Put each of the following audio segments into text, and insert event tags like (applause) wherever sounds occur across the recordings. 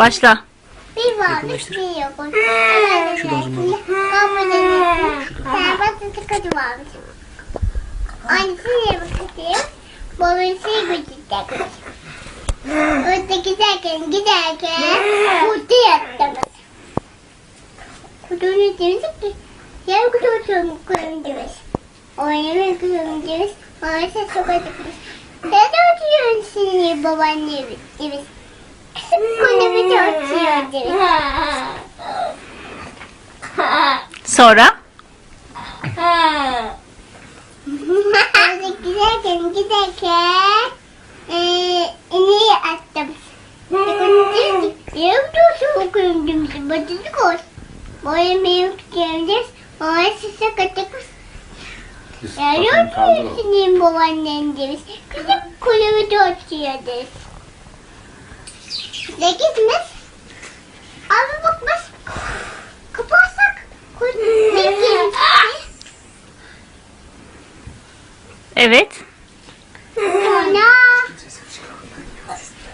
Başla. Bir var, Yakınlaştır. Şurada o zaman. Varmış. Annesiyle bakayım. Babası götürecek. Orada giderken giderken kurdu yattı. Kudunu demiştik ki yarın kutu oturum kurum demiş. O yemin kurum demiş. Maalesef sokağa çıkmış. Nerede oturuyorsun senin babaanne demiş. Kulübü de oturuyor demiş. Sonra? Giderken giderken eee ineği attım. Okuyun demişim. Bacıcık ol. Boya benim fikrimdir. Ona size katıkız. Yarım dursun babaannen demiş. Kızım kulübü de oturuyor demiş. Ne gitmez? Abi bakmaz. Kapatsak. Ne gitmez? Evet.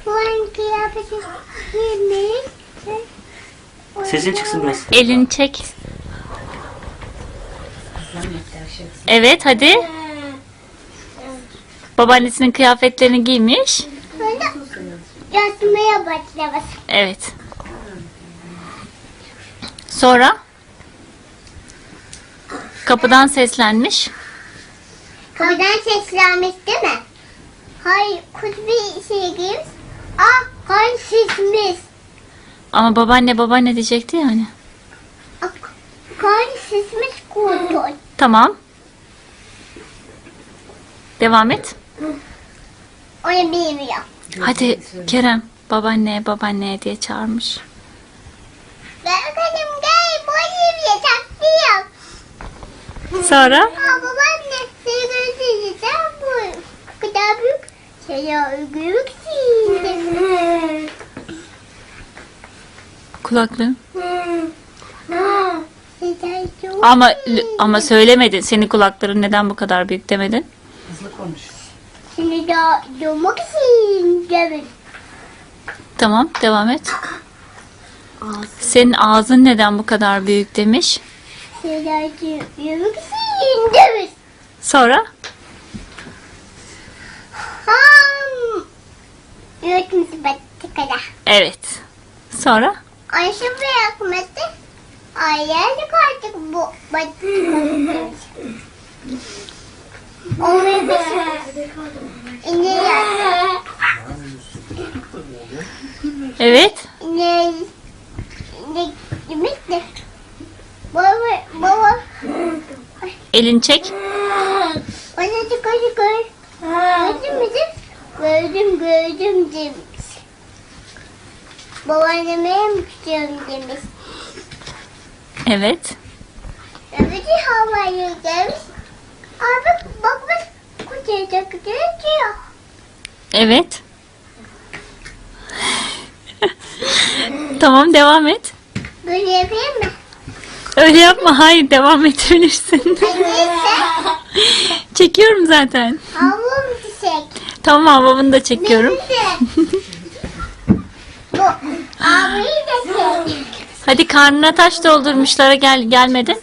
Sonra bu kıyafeti Sesin çıksın biraz. Elini çek. Evet hadi. Babaannesinin kıyafetlerini giymiş. Sonra yatmaya başlamış. Evet. Sonra? Kapıdan seslenmiş. Kapıdan seslenmiş değil mi? Hayır, kutu bir şey giymiş. Aa, hayır sesimiz. Ama babaanne babaanne diyecekti yani. Aa, Hayır sesimiz kutu. Tamam. Devam et. Onu bilmiyor. Hadi Kerem babaanne babaanne diye çağırmış. Gel bakalım gel, bu bir tatlıyım. Sonra? Aa babaanne, seni göstereceğim bu. Kadar büyük. Seni büyüksün. Kulaklığın. Sen çok Ama ama söylemedin. Senin kulakların neden bu kadar büyük demedin. Seni daha doğmak için demiş. Tamam devam et. Senin ağzın neden bu kadar büyük demiş. Doğmak için demiş. Sonra? Ham. Yürütmesi battı kadar. Evet. Sonra? Ayşe bırakmadı. Ayarlık artık bu. Onu bir İne yattı. Evet. İne İne demiş de. Baba baba. Elini çek. Bana çıkar çıkar. Gördün mü. Gördüm gördüm demiş. Babaanneme mi tutuyorum demiş. Evet. Öbürü havayı demiş. Abi bakmış kutuya takıyor diyor. Evet. (laughs) tamam devam et. Böyle yapayım mı? Öyle yapma. Hayır devam neyse. (laughs) Çekiyorum zaten. Havlu mu çiçek? Tamam babamı da çekiyorum. Neyse. (laughs) Bu havluyu da çek. Hadi karnına taş doldurmuşlara gel gelmedi.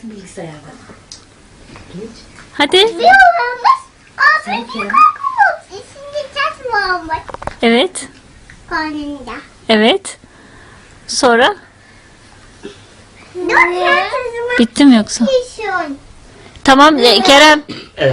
Hadi. Bir olmuş. Abi bir korkmuş. İçinde taş varmış. Evet. Karnında. Evet. Sonra bitti mi yoksa? Tamam e, Kerem. Evet.